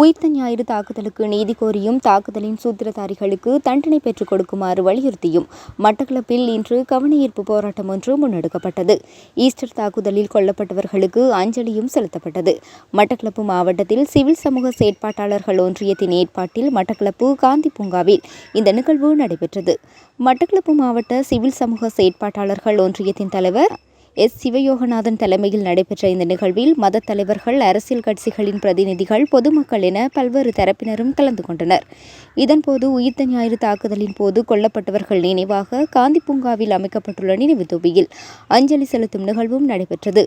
உயிர்த்த ஞாயிறு தாக்குதலுக்கு நீதி கோரியும் தாக்குதலின் சூத்திரதாரிகளுக்கு தண்டனை பெற்றுக் கொடுக்குமாறு வலியுறுத்தியும். மட்டக்களப்பில் இன்று கவனஈர்ப்பு போராட்டம் ஒன்று முன்னெடுக்கப்பட்டது. ஈஸ்டர் தாக்குதலில் கொல்லப்பட்டவர்களுக்கு அஞ்சலியும் செலுத்தப்பட்டது. மட்டக்களப்பு மாவட்டத்தில் சிவில் சமூக செயற்பாட்டாளர்கள் ஒன்றியத்தின் ஏற்பாட்டில் மட்டக்களப்பு காந்தி பூங்காவில் இந்த நிகழ்வு நடைபெற்றது. மட்டக்களப்பு மாவட்ட சிவில் சமூக செயற்பாட்டாளர்கள் ஒன்றியத்தின் தலைவர் எஸ். சிவயோகநாதன் தலைமையில் நடைபெற்ற இந்த நிகழ்வில் மத தலைவர்கள் அரசியல் கட்சிகளின் பிரதிநிதிகள் பொதுமக்கள் என பல்வேறு தரப்பினரும் கலந்து கொண்டனர். இதன்போது உயிர்த்த ஞாயிறு தாக்குதலின் போது கொல்லப்பட்டவர்கள் நினைவாக காந்தி பூங்காவில் அமைக்கப்பட்டுள்ள நினைவு தொப்பியில் அஞ்சலி செலுத்தும் நிகழ்வும் நடைபெற்றது.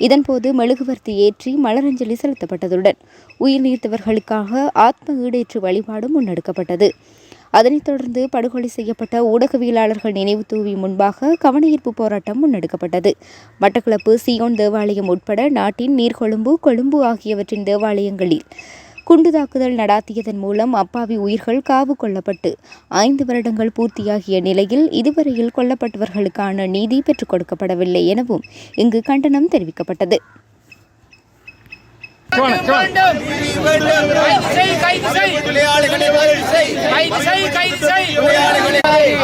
இதன்போது மெழுகுவர்த்தி ஏற்றி மலரஞ்சலி செலுத்தப்பட்டதுடன் உயிர் நீத்தவர்களுக்காக ஆத்ம ஈடேற்று வழிபாடும் முன்னெடுக்கப்பட்டது. அதனைத் தொடர்ந்து படுகொலை செய்யப்பட்ட ஊடகவியலாளர்கள் நினைவு தூவி முன்பாக கவனஈர்ப்பு போராட்டம் முன்னெடுக்கப்பட்டது. மட்டக்களப்பு சியோன் தேவாலயம் உட்பட நாட்டின் நீர்கொழும்பு கொழும்பு ஆகியவற்றின் தேவாலயங்களில் குண்டு தாக்குதல் நடாத்தியதன் மூலம் அப்பாவி உயிர்கள் காவு கொள்ளப்பட்டு ஐந்து வருடங்கள் பூர்த்தியாகிய நிலையில் இதுவரையில் கொல்லப்பட்டவர்களுக்கான நீதி பெற்றுக் கொடுக்கப்படவில்லை எனவும் இங்கு கண்டனம் தெரிவிக்கப்பட்டது.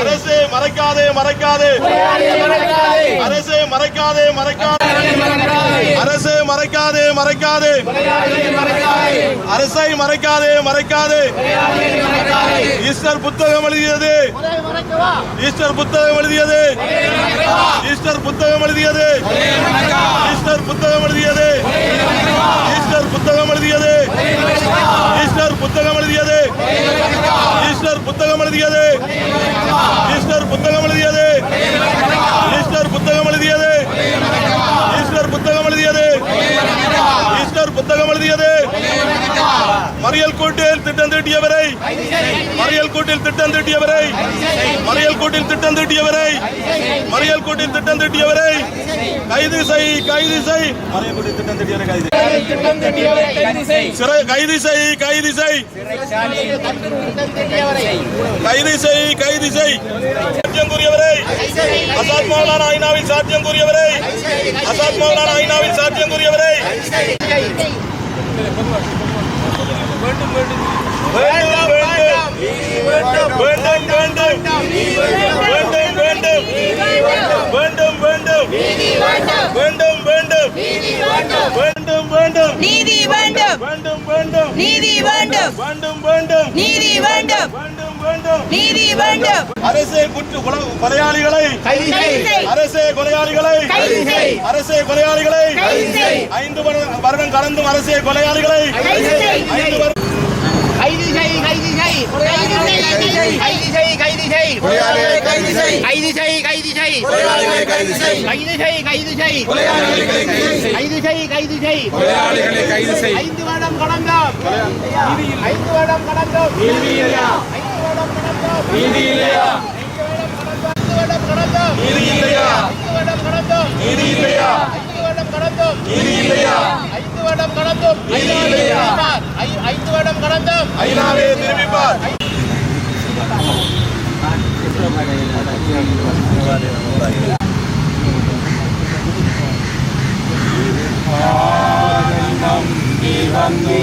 அரசு மறைக்காதே மறைக்காதே. அரசு மறைக்காதே மறைக்காதே. அரசு மறைக்காதே மறைக்காதே. அரசை மறைக்காதே மறைக்காதே. ஈஸ்டர் புத்தகம் எழுதியது. ஈஸ்டர் புத்தகம் எழுதியது. ஈஸ்டர் புத்தகம் எழுதியது. ஈஸ்டர் புத்தகம் எழுதியது. ஈஸ்டர் புத்தகம் எழுதியது. ஈஸ்டர் புத்தகம் எழுதியது. ஈஸ்டர் புத்தகம் எழுதியது. ஈஸ்டர் புத்தகம் எழுதியது. ஈஸ்டர் புத்தகம் எழுதியது. ஈஸ்டர் புத்தகம் எழுதியது. ஈஸ்டர் புத்தகம் எழுதியது. மறியல் கூட்டில் திட்டம் தீட்டியவரை. மறியல் கூட்டில் திட்டம் தீட்டியவரை. மறியல் கூட்டில் திட்டம் தீட்டியவரை. மறியல் கூட்டில் திட்டம் தீட்டியவரை. கைது செய் கைது செய் மறியல் கூட்டில் திட்டம் தீட்டியவரை கைது. சிறை கைது செய் கைது செய் கைது செய் கைது செய் சாத்தியம் கூறியவரை அசாத் மௌலானா ஐநாவில் சாத்தியம் கூறியவரை அசாத் மௌலானா ஐநாவில் சாத்தியம் கூறியவரை வேண்டும் வேண்டும். வேண்டும் வேண்டும். வேண்டும் வேண்டும். வேண்டும் வேண்டும். வேண்டும். வேண்டும் வேண்டும். வேண்டும். நீதி வேண்டும். வேண்டும் வேண்டும். நீதி வேண்டும். வேண்டும் வேண்டும். நீதி வேண்டும். வேண்டும் வேண்டும். நீதி வேண்டும். அரசே குற்ற கொலை- கொலையாளிகளை. அரசே கொலையாளிகளை. அரசே கொலையாளிகளை. ஐந்து வருடம் கடந்தும் அரசே கொலையாளிகளை. ஐந்து வருடம் கைது செய் கைது செய் கைது செய், கைது செய். கைது செய் கைது செய் கொலையாளிகளை கைது செய் கைது செய் கைது செய் கொலையாளிகளை கைது செய் கைது செய் கைது செய் கொலையாளிகளை கைது செய் கைது செய் கைது செய் கொலையாளிகளை கைது செய் ஐந்து வருடம் கடந்தோம் ஐந்து வருடம் கடந்தோம் நீதி இல்லையா ஐந்து வருடம் கடந்தோம் நீதி இல்லையா ஐந்து வருடம் கடந்தோம் நீதி இல்லையா ஐந்து வருடம் கடந்தோம் நீதி இல்லையா ஐந்து வருடம் கடந்தோம் நீதி இல்லையா ஐந்து வருடம் கடந்தோம் நீதி இல்லையா? ஐந்து வருடம் கடந்தோம் ஐநாவே திரும்பிப்பார் நம்பி வந்து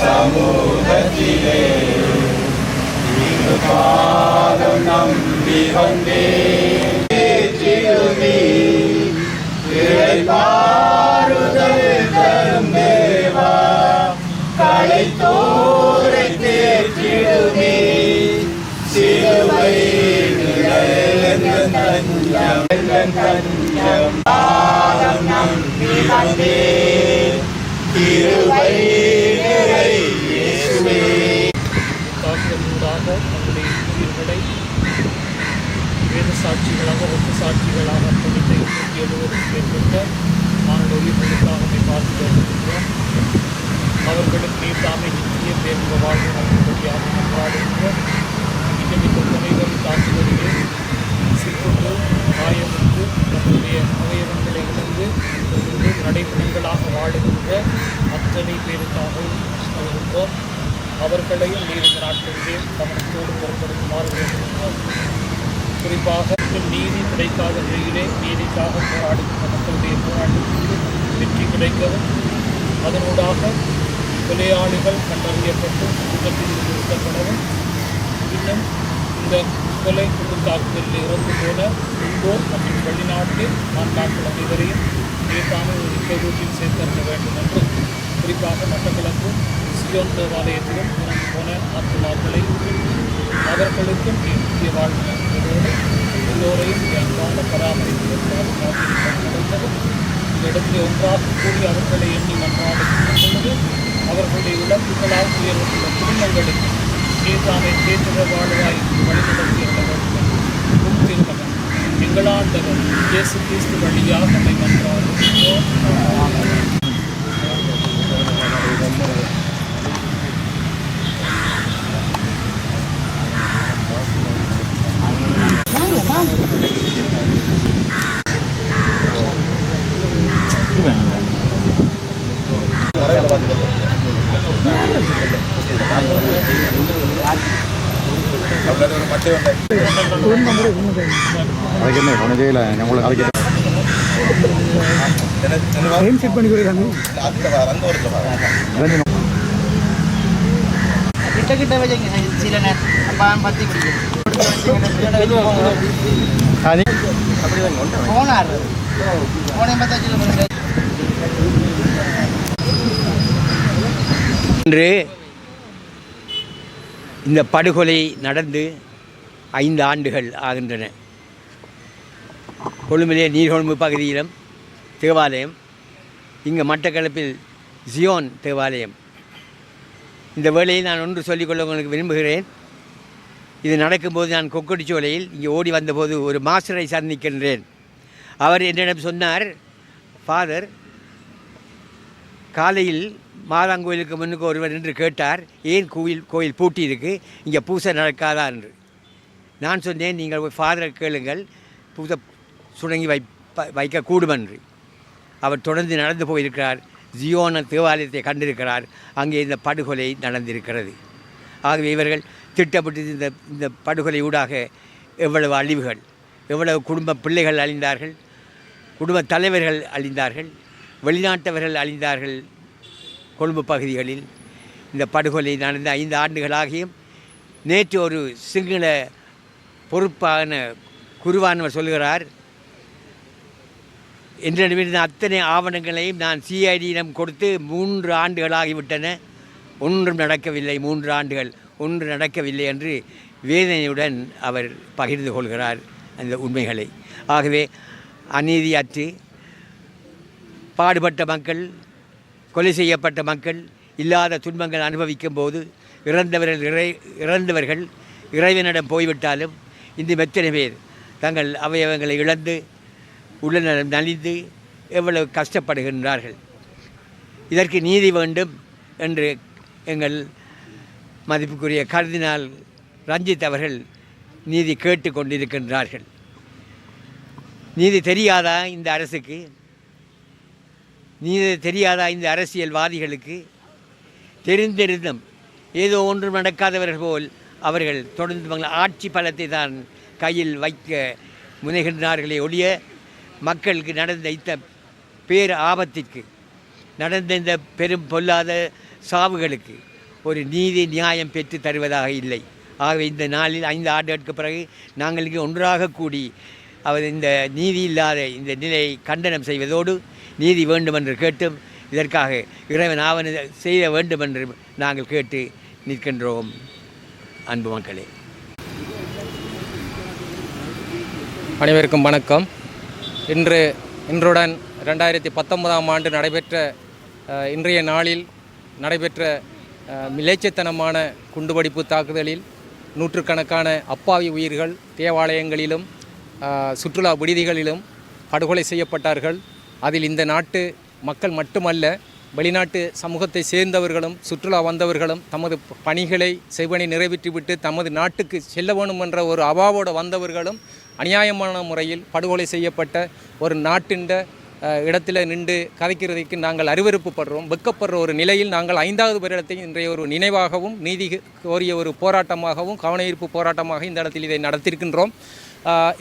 சமூகத்திலே பாதம் நம்பி வந்தே திருமி பாருதல் களைத்தோரை தேற்றிடுமே. சிலுவை தஞ்சம். தஞ்சம். பாதம் நம்பி சாட்சிகளாக ஒப்பு சாட்சிகளாக தொழிலை எழுவதற்கு மேற்பட்ட மாணவர்கள் பார்த்து வருகின்றோம் அவர்களும் நீ தாமே நித்திய தேர்ந்த வாழ்வு நம்பிக்கையாக நன்றாடுகின்ற இன்றைக்கு தொத்தனைகள் காட்சி வருகே சிற்புண்டு காயமுற்று தன்னுடைய அவயவங்களை இழந்து இருந்து நடைமுறைகளாக வாழுகின்ற அத்தனை பேருக்காகவும் இருந்தோம் அவர்களையும் நீர் இந்த நாட்களிலே கவனத்தோடு பொருட்படுத்துமாறு வேண்டுகின்றோம் குறிப்பாக நீதி கிடைக்காத நிலையிலே நீதிக்காக போராடுகின்ற மக்களுடைய போராட்டத்திற்கு வெற்றி கிடைக்கவும் அதனூடாக கொலையாளிகள் கண்டறியப்பட்டு குற்றத்தில் நிறுத்தப்படவும் இன்னும் இந்த கொலை குற்றத்தாக்குதலில் இறந்து போன உள்ளூர் மற்றும் வெளிநாட்டில் மாநாட்கள் அனைவரையும் நீர்தாமே ஒரு நிகழ்ச்சியில் சேர்த்தருக்க வேண்டும் என்று குறிப்பாக மட்டக்களப்பு சியோன் தேவாலயத்திலும் இறந்து போன ஆத்மாக்களை அவர்களுக்கும் முக்கிய வாழ்வு எல்லோரையும் இந்த அன்பான பராமரிப்பு நடந்தது இந்த இடத்தில் ஒன்றாக கூடி அவர்களை எண்ணி நன்றாக பொழுது அவர்களுடைய இழப்புகள் ஆசிரியர்களுடைய குடும்பங்களுக்கு சீதாவை சேர்ந்த வாழ்வாய் வழிநடத்தி இருந்தவர் எங்களாண்டவர் இயேசு கிறிஸ்து வழியாக நம்மை Gracias. അതൊക്കെ പണിജയില ഞങ്ങൾ അതൊക്കെ സെറ്റ് പണി അതന്നെ கிட்ட கிட்ட வச்சுங்க சில நேரம் பத்தி பிடிக்கும் போனார் போனே பார்த்தா இன்று இந்த படுகொலை நடந்து ஐந்து ஆண்டுகள் ஆகின்றன. கொழும்பிலே நீர்கொழும்பு பகுதியிலும் தேவாலயம் இங்கே மட்டக்களப்பில் ஜியோன் தேவாலயம். இந்த வேலையை நான் ஒன்று சொல்லிக்கொள்ள உங்களுக்கு விரும்புகிறேன். இது நடக்கும்போது நான் கொக்கடிச்சோலையில் இங்கே ஓடி வந்தபோது ஒரு மாஸ்டரை சந்திக்கின்றேன். அவர் என்னிடம் சொன்னார் ஃபாதர் காலையில் மாதாங்கோயிலுக்கு முன்னுக்கு ஒருவர் என்று கேட்டார் ஏன் கோயில் கோயில் பூட்டியிருக்கு? இங்கே பூசை நடக்காதா? என்று. நான் சொன்னேன் நீங்கள் ஃபாதரை கேளுங்கள். பூசை சுடங்கி வைப்ப வைக்கக்கூடும் என்று. அவர் தொடர்ந்து நடந்து போயிருக்கிறார். ஜியோன தேவாலயத்தை கண்டிருக்கிறார். அங்கே இந்த படுகொலை நடந்திருக்கிறது. ஆகவே இவர்கள் திட்டப்பட்டு இந்த இந்த படுகொலை ஊடாக எவ்வளவு அழிவுகள் எவ்வளவு குடும்ப பிள்ளைகள் அழிந்தார்கள் குடும்ப தலைவர்கள் அழிந்தார்கள் வெளிநாட்டவர்கள் அழிந்தார்கள் கொழும்பு பகுதிகளில் இந்த படுகொலை நடந்த ஐந்து ஆண்டுகளாகியும் நேற்று ஒரு சிங்கள பொறுப்பான குருவானவர் சொல்கிறார் என்னிடமிருந்த அத்தனை ஆவணங்களையும் நான் சிஐடியிடம் கொடுத்து மூன்று ஆண்டுகளாகிவிட்டன. ஒன்றும் நடக்கவில்லை மூன்று ஆண்டுகள் ஒன்று நடக்கவில்லை என்று வேதனையுடன் அவர் பகிர்ந்து கொள்கிறார் அந்த உண்மைகளை. ஆகவே அநீதியற்று பாடுபட்ட மக்கள் கொலை செய்யப்பட்ட மக்கள் இல்லாத துன்பங்கள் அனுபவிக்கும் போது இறந்தவர்கள் இறை இறந்தவர்கள் இறைவனிடம் போய்விட்டாலும் இந்த எத்தனை பேர் தங்கள் அவயவங்களை இழந்து உடல்நலம் நலிந்து எவ்வளவு கஷ்டப்படுகின்றார்கள். இதற்கு நீதி வேண்டும் என்று எங்கள் மதிப்புக்குரிய கருதினால் ரஞ்சித் அவர்கள் நீதி கேட்டு கொண்டிருக்கின்றார்கள் நீதி தெரியாதா இந்த அரசுக்கு? நீதி தெரியாதா இந்த அரசியல்வாதிகளுக்கு? தெரிந்திருந்தும் ஏதோ ஒன்றும் நடக்காதவர்கள் போல் அவர்கள் தொடர்ந்து ஆட்சி பலத்தை தான் கையில் வைக்க முனைகின்றார்களே ஒழிய மக்களுக்கு நடந்த இந்த பேர் ஆபத்திற்கு நடந்த இந்த பெரும் பொல்லாத சாவுகளுக்கு ஒரு நீதி நியாயம் பெற்று தருவதாக இல்லை. ஆகவே இந்த நாளில் ஐந்து ஆண்டுகளுக்கு பிறகு நாங்கள் இங்கே ஒன்றாக கூடி அவர் இந்த நீதி இல்லாத இந்த நிலையை கண்டனம் செய்வதோடு நீதி வேண்டுமென்று கேட்டும். இதற்காக இறைவன் ஆவண செய்ய வேண்டுமென்று நாங்கள் கேட்டு நிற்கின்றோம். அன்பு மக்களே. அனைவருக்கும் வணக்கம். இன்று இன்றுடன் ரெண்டாயிரத்தி பத்தொன்பதாம் ஆண்டு நடைபெற்ற இன்றைய நாளில் நடைபெற்ற மிலேச்சத்தனமான குண்டுவெடிப்பு தாக்குதலில் நூற்றுக்கணக்கான அப்பாவி உயிர்கள் தேவாலயங்களிலும் சுற்றுலா விடுதிகளிலும் படுகொலை செய்யப்பட்டார்கள். அதில் இந்த நாட்டு மக்கள் மட்டுமல்ல வெளிநாட்டு சமூகத்தை சேர்ந்தவர்களும் சுற்றுலா வந்தவர்களும் தமது பணிகளை செய்வனை நிறைவேற்றிவிட்டு தமது நாட்டுக்கு செல்ல வேணும் என்ற ஒரு அவாவோடு வந்தவர்களும் அநியாயமான முறையில் படுகொலை செய்யப்பட்ட ஒரு நாட்டின் இடத்தில் இடத்துல நின்று கதைக்கிறதுக்கு நாங்கள் அறிவறுப்புப்படுறோம். வெக்கப்படுற ஒரு நிலையில் நாங்கள் ஐந்தாவது வருடத்தை இன்றைய ஒரு நினைவாகவும் நீதி கோரிய ஒரு போராட்டமாகவும் கவனஈர்ப்பு போராட்டமாக இந்த இடத்தில் இதை நடத்தியிருக்கின்றோம்.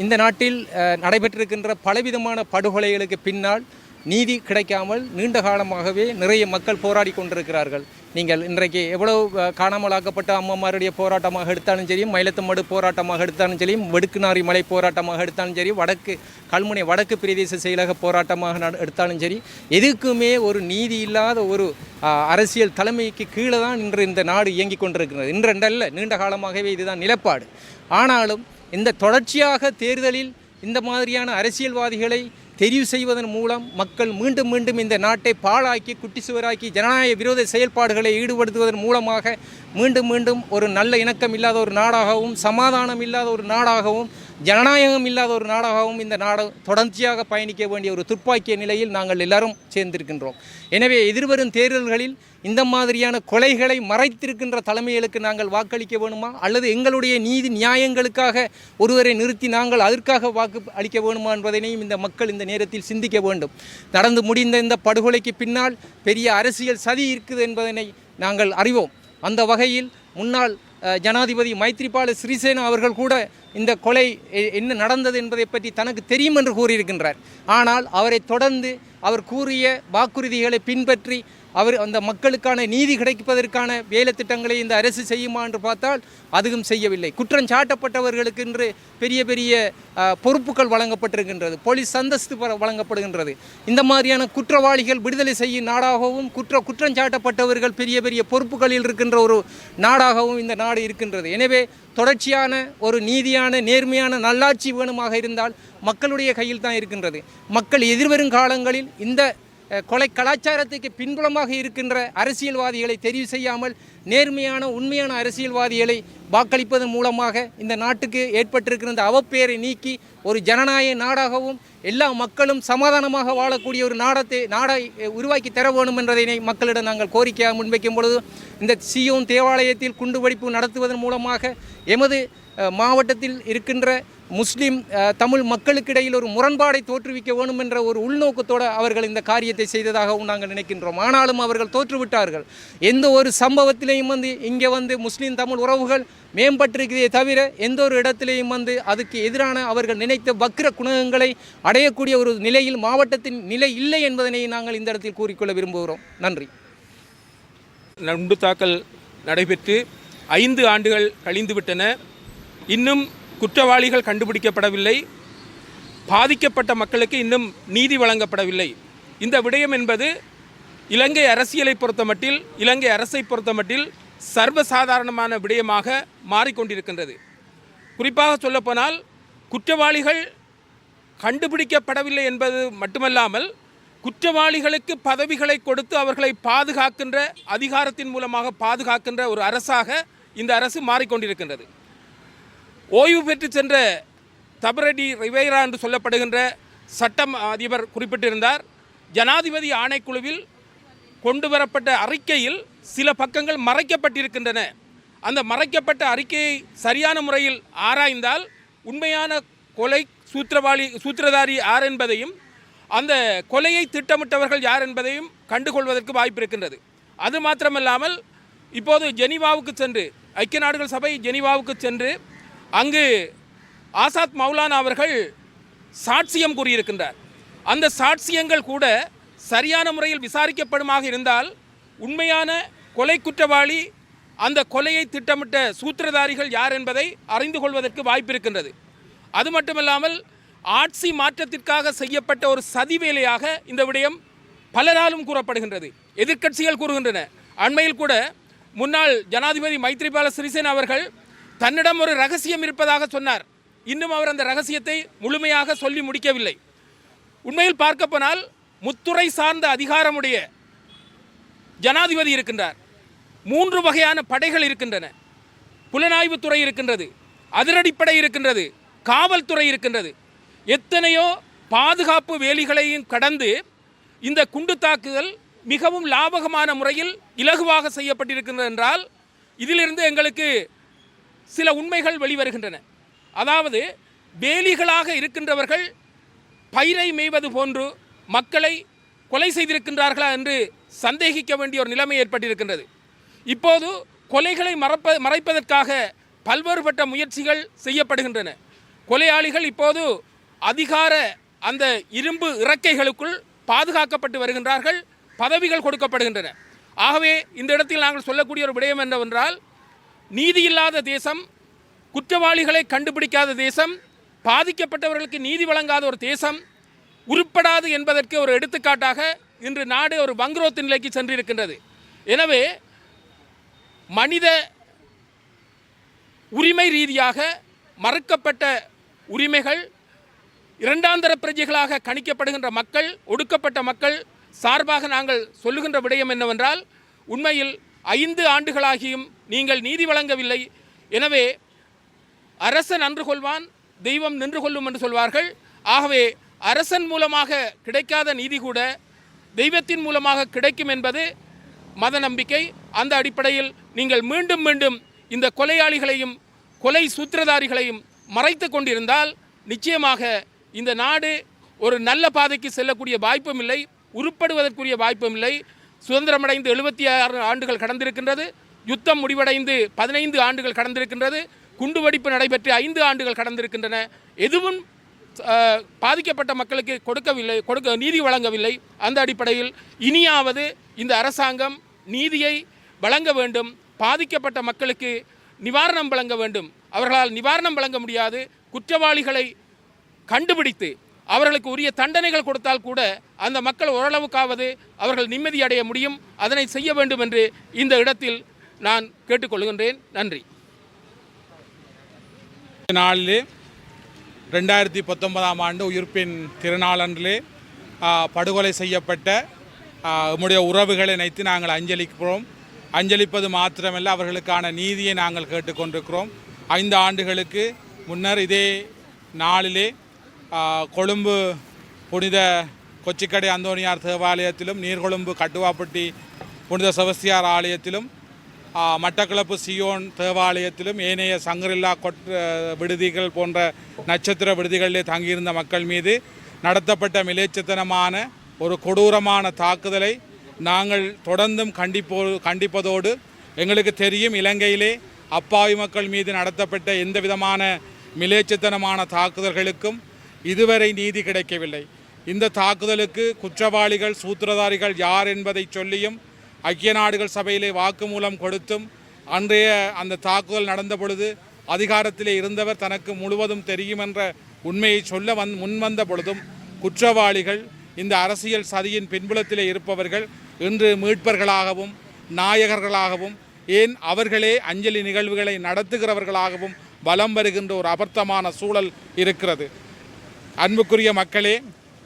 இந்த நாட்டில் நடைபெற்றிருக்கின்ற பலவிதமான படுகொலைகளுக்கு பின்னால் நீதி கிடைக்காமல் நீண்ட காலமாகவே நிறைய மக்கள் போராடி கொண்டிருக்கிறார்கள். நீங்கள் இன்றைக்கு எவ்வளவு காணாமலாக்கப்பட்ட அம்மாமாருடைய போராட்டமாக எடுத்தாலும் சரி மயிலத்தமடு போராட்டமாக எடுத்தாலும் சரி வெடுக்குநாரி மலை போராட்டமாக எடுத்தாலும் சரி வடக்கு கல்முனை வடக்கு பிரதேச செயலக போராட்டமாக எடுத்தாலும் சரி எதுக்குமே ஒரு நீதி இல்லாத ஒரு அரசியல் தலைமைக்கு கீழே தான் இன்று இந்த நாடு இயங்கி கொண்டிருக்கிறது. இன்றென்றல்ல நீண்ட காலமாகவே இதுதான் நிலப்பாடு. ஆனாலும் இந்த தொடர்ச்சியாக தேர்தலில் இந்த மாதிரியான அரசியல்வாதிகளை தெரிவு செய்வதன் மூலம் மக்கள் மீண்டும் மீண்டும் இந்த நாட்டை பாழாக்கி குட்டி சுவராக்கி ஜனநாயக விரோத செயல்பாடுகளை ஈடுபடுத்துவதன் மூலமாக மீண்டும் மீண்டும் ஒரு நல்ல இணக்கம் இல்லாத ஒரு நாடாகவும் சமாதானம் இல்லாத ஒரு நாடாகவும் ஜனநாயகம் இல்லாத ஒரு நாடாகவும் இந்த நாடு தொடர்ச்சியாக பயணிக்க வேண்டிய ஒரு துப்பாக்கிய நிலையில் நாங்கள் எல்லாரும் சேர்ந்திருக்கின்றோம். எனவே எதிர்வரும் தேர்தல்களில் இந்த மாதிரியான கொலைகளை மறைத்திருக்கின்ற தலைமைகளுக்கு நாங்கள் வாக்களிக்க வேணுமா? அல்லது எங்களுடைய நீதி நியாயங்களுக்காக ஒருவரை நிறுத்தி நாங்கள் அதற்காக வாக்கு அளிக்க வேணுமா என்பதனையும் இந்த மக்கள் இந்த நேரத்தில் சிந்திக்க வேண்டும். நடந்து முடிந்த இந்த படுகொலைக்கு பின்னால் பெரிய அரசியல் சதி இருக்குது என்பதனை நாங்கள் அறிவோம். அந்த வகையில் முன்னாள் ஜனாதிபதி மைத்ரிபால சிறிசேனா அவர்கள் கூட இந்த கொலை என்ன நடந்தது என்பதை பற்றி தனக்கு தெரியும் என்று கூறியிருக்கின்றார். ஆனால் அவரை தொடர்ந்து அவர் கூறிய வாக்குறுதிகளை பின்பற்றி அவர் அந்த மக்களுக்கான நீதி கிடைப்பதற்கான வேலை திட்டங்களை இந்த அரசு செய்யுமா என்று பார்த்தால் அதுவும் செய்யவில்லை. குற்றம் சாட்டப்பட்டவர்களுக்கு இன்று பெரிய பெரிய பொறுப்புகள் வழங்கப்பட்டிருக்கின்றது. போலீஸ் அந்தஸ்து வழங்கப்படுகின்றது. இந்த மாதிரியான குற்றவாளிகள் விடுதலை செய்யும் நாடாகவும் குற்ற குற்றம் சாட்டப்பட்டவர்கள் பெரிய பெரிய பொறுப்புகளில் இருக்கின்ற ஒரு நாடாகவும் இந்த நாடு இருக்கின்றது. எனவே தொடர்ச்சியான ஒரு நீதியான நேர்மையான நல்லாட்சி வேணுமாக இருந்தால் மக்களுடைய கையில் தான் இருக்கின்றது. மக்கள் எதிர்வரும் காலங்களில் இந்த கொலை கலாச்சாரத்துக்கு பின்புலமாக இருக்கின்ற அரசியல்வாதிகளை தெரிவு செய்யாமல் நேர்மையான உண்மையான அரசியல்வாதிகளை வாக்களிப்பதன் மூலமாக இந்த நாட்டுக்கு ஏற்பட்டிருக்கிற இந்த அவப்பெயரை நீக்கி ஒரு ஜனநாயக நாடாகவும் எல்லா மக்களும் சமாதானமாக வாழக்கூடிய ஒரு நாடத்தை நாடை உருவாக்கி தர வேண்டும் என்பதனை மக்களிடம் நாங்கள் கோரிக்கையாக முன்வைக்கும் பொழுது இந்த சியோன் தேவாலயத்தில் குண்டுவெடிப்பு நடத்துவதன் மூலமாக எமது மாவட்டத்தில் இருக்கின்ற முஸ்லீம் தமிழ் தமிழ் மக்களுக்கிடையில் ஒரு முரண்பாடை தோற்றுவிக்க வேண்டும் என்ற ஒரு உள்நோக்கத்தோடு அவர்கள் இந்த காரியத்தை செய்ததாகவும் நாங்கள் நினைக்கின்றோம். ஆனாலும் அவர்கள் தோற்றுவிட்டார்கள். எந்த ஒரு சம்பவத்திலையும் வந்து இங்கே வந்து முஸ்லீம் தமிழ் உறவுகள் மேம்பட்டிருக்கிறதே தவிர எந்த ஒரு இடத்திலையும் வந்து அதுக்கு எதிரான அவர்கள் நினைத்த வக்கிர குணங்களை அடையக்கூடிய ஒரு நிலையில் மாவட்டத்தின் நிலை இல்லை என்பதனை நாங்கள் இந்த இடத்தில் கூறிக்கொள்ள விரும்புகிறோம். நன்றி. நண்டு தாக்கல் நடைபெற்று ஐந்து ஆண்டுகள் கழிந்துவிட்டன. இன்னும் குற்றவாளிகள் கண்டுபிடிக்கப்படவில்லை. பாதிக்கப்பட்ட மக்களுக்கு இன்னும் நீதி வழங்கப்படவில்லை. இந்த விடயம் என்பது இலங்கை அரசியலை பொறுத்தமட்டில் இலங்கை அரசை பொறுத்தமட்டில் சர்வசாதாரணமான விடயமாக மாறிக்கொண்டிருக்கின்றது. குறிப்பாக சொல்லப்போனால் குற்றவாளிகள் கண்டுபிடிக்கப்படவில்லை என்பது மட்டுமல்லாமல் குற்றவாளிகளுக்கு பதவிகளை கொடுத்து அவர்களை பாதுகாக்கின்ற அதிகாரத்தின் மூலமாக பாதுகாக்கின்ற ஒரு அரசாக இந்த அரசு மாறிக்கொண்டிருக்கின்றது. ஓய்வு பெற்று சென்ற தபரடி ரிவேரா என்று சொல்லப்படுகின்ற சட்டம் அதிபர் குறிப்பிட்டிருந்தார். ஜனாதிபதி ஆணைக்குழுவில் கொண்டு வரப்பட்ட அறிக்கையில் சில பக்கங்கள் மறைக்கப்பட்டிருக்கின்றன. அந்த மறைக்கப்பட்ட அறிக்கையை சரியான முறையில் ஆராய்ந்தால் உண்மையான கொலை சூத்திரவாளி சூத்திரதாரி யார் என்பதையும் அந்த கொலையை திட்டமிட்டவர்கள் யார் என்பதையும் கண்டுகொள்வதற்கு வாய்ப்பு இருக்கின்றது. அது மாத்திரமல்லாமல் இப்போது ஜெனிவாவுக்கு சென்று ஐக்கிய நாடுகள் சபை ஜெனிவாவுக்கு சென்று அங்கு ஆசாத் மௌலானா அவர்கள் சாட்சியம் கூறியிருக்கின்றார். அந்த சாட்சியங்கள் கூட சரியான முறையில் விசாரிக்கப்படுமாக இருந்தால் உண்மையான கொலை குற்றவாளி அந்த கொலையை திட்டமிட்ட சூத்திரதாரிகள் யார் என்பதை அறிந்து கொள்வதற்கு வாய்ப்பு இருக்கின்றது அது மட்டுமல்லாமல் ஆட்சி மாற்றத்திற்காக செய்யப்பட்ட ஒரு சதி வேலையாக இந்த விடயம் பலராலும் கூறப்படுகின்றது. எதிர்க்கட்சிகள் கூறுகின்றன. அண்மையில் கூட முன்னாள் ஜனாதிபதி மைத்ரிபால சிறிசேன அவர்கள் தன்னிடம் ஒரு ரகசியம் இருப்பதாக சொன்னார். இன்னும் அவர் அந்த ரகசியத்தை முழுமையாக சொல்லி முடிக்கவில்லை. உண்மையில் பார்க்க போனால் முத்துறை சார்ந்த அதிகாரமுடைய ஜனாதிபதி இருக்கின்றார். மூன்று வகையான படைகள் இருக்கின்றன. புலனாய்வுத்துறை இருக்கின்றது அதிரடிப்படை இருக்கின்றது காவல்துறை இருக்கின்றது. எத்தனையோ பாதுகாப்பு வேலிகளையும் கடந்து இந்த குண்டு தாக்குதல் மிகவும் லாபகமான முறையில் இலகுவாக செய்யப்பட்டிருக்கின்றது என்றால் இதிலிருந்து எங்களுக்கு சில உண்மைகள் வெளிவருகின்றன. அதாவது வேலிகளாக இருக்கின்றவர்கள் பயிரை மேய்வது போன்று மக்களை கொலை செய்திருக்கின்றார்களா என்று சந்தேகிக்க வேண்டிய ஒரு நிலைமை ஏற்பட்டிருக்கின்றது. இப்போது கொலைகளை மறப்ப மறைப்பதற்காக பல்வேறுபட்ட முயற்சிகள் செய்யப்படுகின்றன. கொலையாளிகள் இப்போது அதிகார அந்த இரும்பு இறக்கைகளுக்குள் பாதுகாக்கப்பட்டு வருகின்றார்கள் பதவிகள் கொடுக்கப்படுகின்றன. ஆகவே இந்த இடத்தில் நாங்கள் சொல்லக்கூடிய ஒரு விடயம் என்னவென்றால் நீதி இல்லாத தேசம் குற்றவாளிகளை கண்டுபிடிக்காத தேசம் பாதிக்கப்பட்டவர்களுக்கு நீதி வழங்காத ஒரு தேசம் உருப்படாது என்பதற்கு ஒரு எடுத்துக்காட்டாக இன்று நாடு ஒரு வங்குரோத்து நிலைக்கு சென்றிருக்கின்றது. எனவே மனித உரிமை ரீதியாக மறுக்கப்பட்ட உரிமைகள் இரண்டாந்தர பிரஜைகளாக கணிக்கப்படுகின்ற மக்கள் ஒடுக்கப்பட்ட மக்கள் சார்பாக நாங்கள் சொல்லுகின்ற விடயம் என்னவென்றால் உண்மையில் ஐந்து ஆண்டுகளாகியும் நீங்கள் நீதி வழங்கவில்லை. எனவே அரசன் அன்று கொள்வான் தெய்வம் நின்று கொள்ளும் என்று சொல்வார்கள். ஆகவே அரசன் மூலமாக கிடைக்காத நீதி கூட தெய்வத்தின் மூலமாக கிடைக்கும் என்பது மத நம்பிக்கை. அந்த அடிப்படையில் நீங்கள் மீண்டும் மீண்டும் இந்த கொலையாளிகளையும் கொலை சூத்திரதாரிகளையும் மறைத்து கொண்டிருந்தால் நிச்சயமாக இந்த நாடு ஒரு நல்ல பாதைக்கு செல்லக்கூடிய வாய்ப்பும் இல்லை உருப்படுவதற்குரிய வாய்ப்பும் இல்லை. சுதந்திரமடைந்து எழுபத்தி ஆறு ஆண்டுகள் கடந்திருக்கின்றது. யுத்தம் முடிவடைந்து பதினைந்து ஆண்டுகள் கடந்திருக்கின்றது. குண்டுவெடிப்பு நடைபெற்று ஐந்து ஆண்டுகள் கடந்திருக்கின்றன. எதுவும் பாதிக்கப்பட்ட மக்களுக்கு கொடுக்கவில்லை கொடுக்க நீதி வழங்கவில்லை. அந்த அடிப்படையில் இனியாவது இந்த அரசாங்கம் நீதியை வழங்க வேண்டும். பாதிக்கப்பட்ட மக்களுக்கு நிவாரணம் வழங்க வேண்டும். அவர்களால் நிவாரணம் வழங்க முடியாது. குற்றவாளிகளை கண்டுபிடித்து அவர்களுக்கு உரிய தண்டனைகள் கொடுத்தால் கூட அந்த மக்கள் ஓரளவுக்காவது அவர்கள் நிம்மதி அடைய முடியும். அதனை செய்ய வேண்டும் என்று இந்த இடத்தில் நான் கேட்டுக்கொள்கின்றேன். நன்றி. நாளிலே ரெண்டாயிரத்தி பத்தொன்பதாம் ஆண்டு உயிர்ப்பின் திருநாளன்றிலே படுகொலை செய்யப்பட்ட நம்முடைய உறவுகளை நினைத்து நாங்கள் அஞ்சலிக்கிறோம். அஞ்சலிப்பது மாத்திரமல்ல அவர்களுக்கான நீதியை நாங்கள் கேட்டுக்கொண்டிருக்கிறோம். ஐந்து ஆண்டுகளுக்கு முன்னர் இதே நாளிலே கொழும்பு புனித கொச்சிக்கடை அந்தோனியார் தேவாலயத்திலும் நீர்கொழும்பு கட்டுவாப்பட்டி புனித செவஸ்தியார் ஆலயத்திலும் மட்டக்களப்பு சியோன் தேவாலயத்திலும் ஏனைய சங்கரில்லா கொட் விடுதிகள் போன்ற நட்சத்திர விடுதிகளிலே தங்கியிருந்த மக்கள் மீது நடத்தப்பட்ட மிலேச்சத்தனமான ஒரு கொடூரமான தாக்குதலை நாங்கள் தொடர்ந்தும் கண்டிப்போ கண்டிப்பதோடு எங்களுக்கு தெரியும் இலங்கையிலே அப்பாவி மக்கள் மீது நடத்தப்பட்ட எந்த விதமான மிலேச்சத்தனமான தாக்குதல்களுக்கும் இதுவரை நீதி கிடைக்கவில்லை. இந்த தாக்குதலுக்கு குற்றவாளிகள் சூத்திரதாரிகள் யார் என்பதை சொல்லியும் ஐக்கிய நாடுகள் சபையிலே வாக்குமூலம் கொடுத்தும் அன்றைய அந்த தாக்குதல் நடந்த பொழுது அதிகாரத்திலே இருந்தவர் தனக்கு முழுவதும் தெரியும் என்ற உண்மையை சொல்ல வந் முன்வந்த பொழுதும் குற்றவாளிகள் இந்த அரசியல் சதியின் பின்புலத்திலே இருப்பவர்கள் இன்று மீட்பர்களாகவும் நாயகர்களாகவும் ஏன் அவர்களே அஞ்சலி நிகழ்வுகளை நடத்துகிறவர்களாகவும் வலம் வருகின்ற ஒரு அபர்த்தமான சூழல் இருக்கிறது. அன்புக்குரிய மக்களே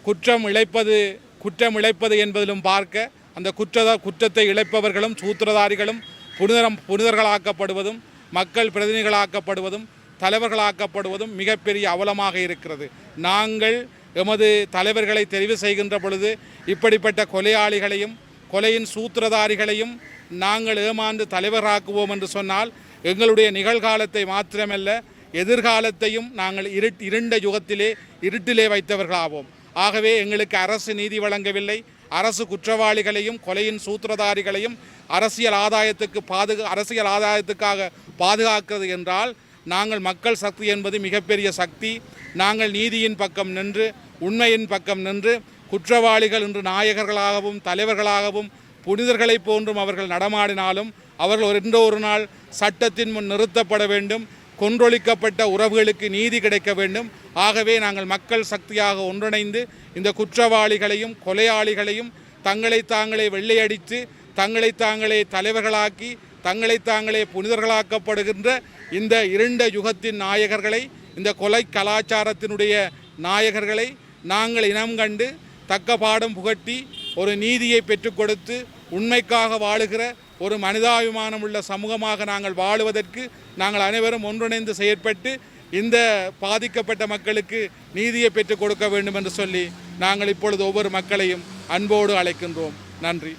குற்றம் இழைப்பது குற்றம் இழைப்பது என்பதிலும் பார்க்க அந்த குற்றத குற்றத்தை இழைப்பவர்களும் சூத்திரதாரிகளும் புனிதரம் புனிதர்களாக்கப்படுவதும் மக்கள் பிரதிநிதிகளாக்கப்படுவதும் தலைவர்களாக்கப்படுவதும் மிகப்பெரிய அவலமாக இருக்கிறது. நாங்கள் எமது தலைவர்களை தெரிவு செய்கின்ற பொழுது இப்படிப்பட்ட கொலையாளிகளையும் கொலையின் சூத்திரதாரிகளையும் நாங்கள் ஏமாந்து தலைவராக்குவோம் என்று சொன்னால் எங்களுடைய நிகழ்காலத்தை மாத்திரமல்ல எதிர்காலத்தையும் நாங்கள் இருட் இருண்ட யுகத்திலே இருட்டிலே வைத்தவர்களாவோம். ஆகவே எங்களுக்கு அரசு நீதி வழங்கவில்லை. அரசு குற்றவாளிகளையும் கொலையின் சூத்திரதாரிகளையும் அரசியல் ஆதாயத்துக்கு பாதுகா அரசியல் ஆதாயத்துக்காக பாதுகாக்கிறது என்றால் நாங்கள் மக்கள் சக்தி என்பது மிகப்பெரிய சக்தி. நாங்கள் நீதியின் பக்கம் நின்று உண்மையின் பக்கம் நின்று குற்றவாளிகள் இன்று நாயகர்களாகவும் தலைவர்களாகவும் புனிதர்களைப் போன்றும் அவர்கள் நடமாடினாலும் அவர்கள் ஒரு ஒரு நாள் சட்டத்தின் முன் நிறுத்தப்பட வேண்டும். கொன்றொழிக்கப்பட்ட உறவுகளுக்கு நீதி கிடைக்க வேண்டும். ஆகவே நாங்கள் மக்கள் சக்தியாக ஒன்றிணைந்து இந்த குற்றவாளிகளையும் கொலையாளிகளையும் தங்களை தாங்களே வெள்ளையடித்து தங்களை தாங்களே தலைவர்களாக்கி தங்களை தாங்களே புனிதர்களாக்கப்படுகின்ற இந்த இருண்ட யுகத்தின் நாயகர்களை இந்த கொலை கலாச்சாரத்தினுடைய நாயகர்களை நாங்கள் இனம் கண்டு தக்க பாடம் புகட்டி ஒரு நீதியை பெற்றுக் கொடுத்து உண்மைக்காக வாழுகிற ஒரு மனிதாபிமானம் உள்ள சமூகமாக நாங்கள் வாழுவதற்கு நாங்கள் அனைவரும் ஒன்றிணைந்து செயற்பட்டு இந்த பாதிக்கப்பட்ட மக்களுக்கு நீதியை பெற்றுக் கொடுக்க வேண்டும் என்று சொல்லி நாங்கள் இப்பொழுது ஒவ்வொரு மக்களையும் அன்போடு அழைக்கின்றோம். நன்றி.